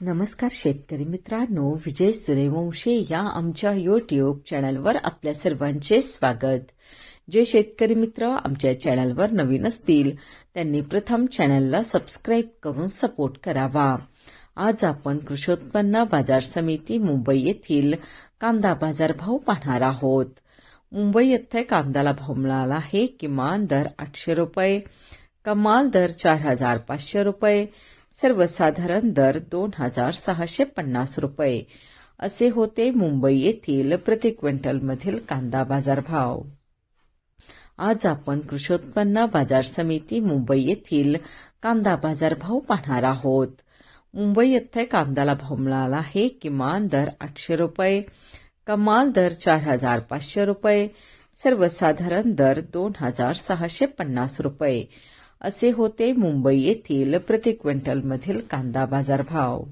नमस्कार शेतकरी मित्रांनो विजय सूर्यवंशी या आमच्या युट्यूब चॅनलवर आपल्या सर्वांचे स्वागत. जे शेतकरी मित्र आमच्या चॅनलवर नवीन असतील त्यांनी प्रथम चॅनलला सबस्क्राईब करून सपोर्ट करावा. आज आपण कृषी उत्पन्न बाजार समिती मुंबई येथील कांदा बाजार भाव पाहणार आहोत. मुंबई येथे कांद्याला भाव मिळाला आहे किमान दर आठशे रुपये कमाल दर चार हजार पाचशे रुपये सर्वसाधारण दर दोन हजार सहाशे पन्नास रुपये. असे होते मुंबई येथील प्रति क्विंटलमधील कांदा बाजार भाव आज आपण कृषी उत्पन्न बाजार समिती मुंबई येथील कांदा बाजार भाव पाहणार आहोत. मुंबई येथे कांद्याला भाव मिळाला आहे किमान दर आठशे रुपये कमाल दर चार हजार पाचशे रुपये सर्वसाधारण दर दोन हजार सहाशे पन्नास रुपये. असे होते मुंबई येथील प्रति क्विंटलमधील कांदा बाजार भाव